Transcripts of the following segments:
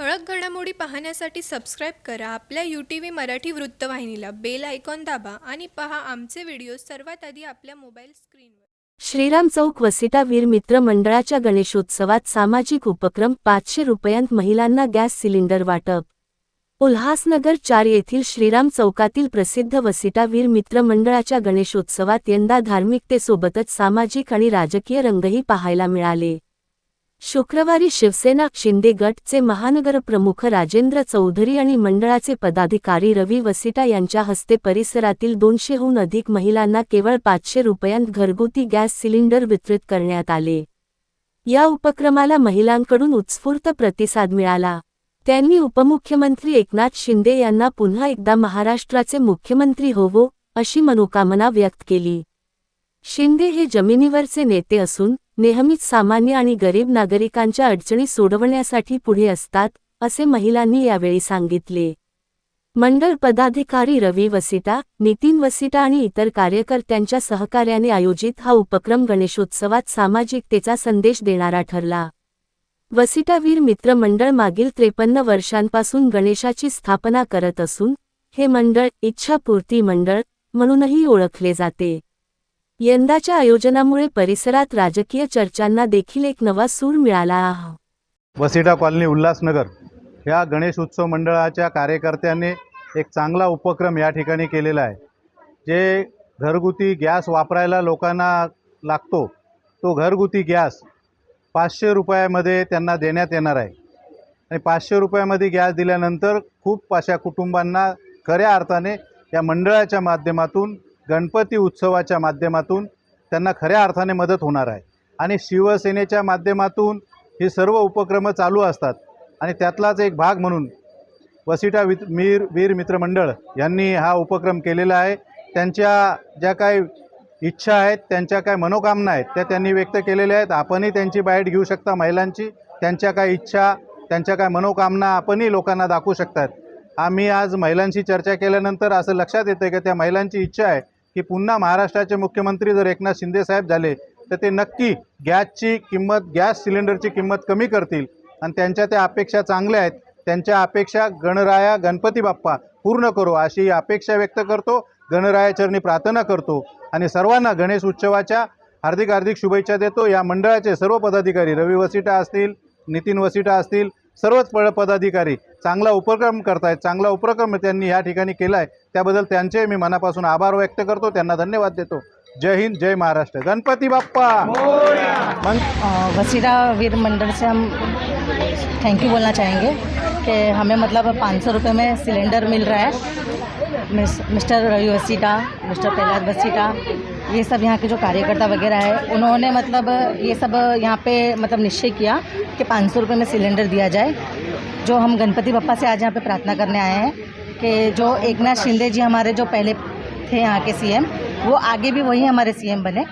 ठळक घडामोडी पाहण्यासाठी सबस्क्राईब करा. आपल्या यू टी व्ही मराठी वृत्तवाहिनीला बेल आयकॉन दाबा आणि पहा आमचे व्हिडिओ सर्वात आधी आपल्या मोबाईल स्क्रीनवर श्रीराम चौक वसिटा वीर मित्र मंडळाच्या गणेशोत्सवात सामाजिक उपक्रम पाचशे रुपयांत महिलांना गॅस सिलेंडर वाटप. उल्हासनगर चार येथील श्रीराम चौकातील प्रसिद्ध वसिटावीर मित्रमंडळाच्या मित्र मंडळाच्या गणेशोत्सवात यंदा धार्मिकतेसोबतच सामाजिक आणि राजकीय रंगही पाहायला मिळाले. शुक्रवारी शिवसेना शिंदे गटचे महानगरप्रमुख राजेंद्र चौधरी आणि मंडळाचे पदाधिकारी रवी वसिटा यांच्या हस्ते परिसरातील दोनशेहून अधिक महिलांना केवळ पाचशे रुपयांत घरगुती गॅस सिलिंडर वितरित करण्यात आले. या उपक्रमाला महिलांकडून उत्स्फूर्त प्रतिसाद मिळाला. त्यांनी उपमुख्यमंत्री एकनाथ शिंदे यांना पुन्हा एकदा महाराष्ट्राचे मुख्यमंत्री होवो अशी मनोकामना व्यक्त केली. शिंदे हे जमिनीवरचे नेते असून नेहमीच सामान्य आणि गरीब नागरिकांच्या अडचणी सोडवण्यासाठी पुढे असतात असे महिलांनी यावेळी सांगितले. मंडळ पदाधिकारी रवी वसिटा नितीन वसिटा आणि इतर कार्यकर्त्यांच्या सहकार्याने आयोजित हा उपक्रम गणेशोत्सवात सामाजिकतेचा संदेश देणारा ठरला. वसिटावीर मित्र मंडळ मागील त्रेपन्न वर्षांपासून गणेशाची स्थापना करत असून हे मंडळ इच्छापूर्ती मंडळ म्हणूनही ओळखले जाते. यंदाच्या आयोजनामुळे परिसरात राजकीय चर्चांना देखील एक नवा सूर मिळाला आहे. वसिटा कॉलनी उल्हासनगर या गणेश उत्सव मंडळाच्या कार्यकर्त्यांनी एक चांगला उपक्रम या ठिकाणी केलेला आहे. जे घरगुती गॅस वापरायला लोकांना लागतो तो घरगुती गॅस पाचशे रुपयामध्ये त्यांना देण्यात येणार आहे. आणि पाचशे रुपयामध्ये गॅस दिल्यानंतर खूप अशा कुटुंबांना खऱ्या अर्थाने या मंडळाच्या माध्यमातून गणपती उत्सवाच्या माध्यमातून त्यांना खऱ्या अर्थाने मदत होणार आहे. आणि शिवसेनेच्या माध्यमातून हे सर्व उपक्रम चालू असतात. आणि त्यातलाच एक भाग म्हणून वसिटा वि मीर वीर मित्रमंडळ यांनी हा उपक्रम केलेला आहे. त्यांच्या ज्या काय इच्छा आहेत त्यांच्या काय मनोकामना आहेत त्या त्यांनी व्यक्त केलेल्या आहेत. आपणही त्यांची बाईट घेऊ शकता महिलांची. त्यांच्या काय इच्छा त्यांच्या काय मनोकामना आपणही लोकांना दाखवू शकतात. आम्ही आज महिलांशी चर्चा केल्यानंतर असं लक्षात येतं की त्या महिलांची इच्छा आहे. की पुन्हा महाराष्ट्राचे मुख्यमंत्री जर एकनाथ शिंदेसाहेब झाले तर ते नक्की गॅसची किंमत गॅस सिलेंडरची किंमत कमी करतील. आणि त्यांच्या त्या अपेक्षा चांगल्या आहेत. त्यांच्या अपेक्षा गणराया गणपती बाप्पा पूर्ण करो अशी अपेक्षा व्यक्त करतो. गणरायाचरणी प्रार्थना करतो. आणि सर्वांना गणेश उत्सवाच्या हार्दिक हार्दिक शुभेच्छा देतो. या मंडळाचे सर्व पदाधिकारी रवी वसिटा असतील नितीन वसिटा असतील सर्वच प पदाधिकारी चांगला उपक्रम करतायत चांगला उपक्रम त्यांनी या ठिकाणी केला आहे त्याबद्दल त्यांचे मी मनापासून आभार व्यक्त करतो. त्यांना धन्यवाद देतो. जय हिंद जय महाराष्ट्र. गणपती बाप्पा! मग वसीरा वीर मंडल से हम थैंक यू बोलना चाहेंगे कि हमें मतलब पाँच सौ रुपये में सिलेंडर मिल रहा है। Miss, Mister Ravi Vasita Mister Prahlad Vasita ये सब यहाँ के जो कार्यकर्ता वगैरह है, उन्होंने मतलब ये सब यहाँ पे मतलब निश्चय किया कि पाँच सौ रुपये में सिलेंडर दिया जाए। जो हम गणपति बप्पा से आज यहाँ पे प्रार्थना करने आए हैं कि जो एकनाथ शिंदे जी हमारे जो पहले थे यहाँ के सीएम वो आगे भी वही हमारे सीएम बने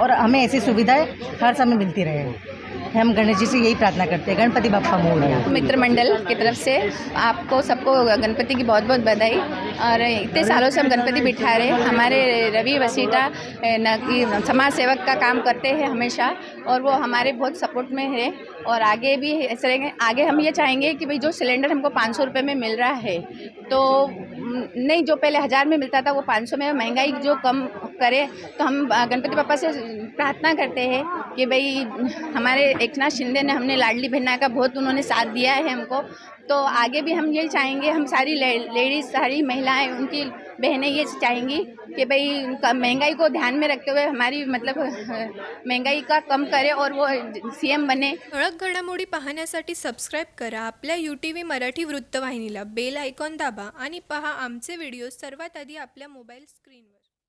और हमें ऐसी सुविधाएँ हर समय मिलती रहे। हम गणेश जी से यही प्रार्थना करते हैं, गणपति बाप्पा मोरया मित्र मंडल की तरफ़ से आपको सबको गणपति की बहुत बहुत बधाई। और इतने सालों से हम गणपति बिठा रहे। हमारे रवि वसीटा समाज सेवक का काम करते हैं हमेशा, और वो हमारे बहुत सपोर्ट में है। और आगे भी ऐसे आगे हम ये चाहेंगे कि भाई जो सिलेंडर हमको पाँच सौ में मिल रहा है तो नहीं, जो पहले हज़ार में मिलता था, वो पाँच सौ में महँगाई जो कम करे तो हम गणपति पापा से प्रार्थना करते हैं कि भाई, हमारे एकनाथ शिंदे ने हमने लाडली बहना का बहुत उन्होंने साथ दिया है हमको। तो आगे भी हम ये चाहेंगे, हम सारी लेडीज़, सारी महिलाएँ, उनकी बहनें ये चाहेंगी कि भाई महंगाई को ध्यान में रखते हुए हमारी मतलब महंगाई का कम करे और वो सीएम बने। ठळक घडामोडी पाहण्यासाठी सबस्क्राईब करा. आपल्या यू टी व्ही मराठी वृत्तवाहिनीला बेल आयकॉन दाबा आणि पहा आमचे व्हिडिओ सर्वात आधी आपल्या मोबाईल स्क्रीनवर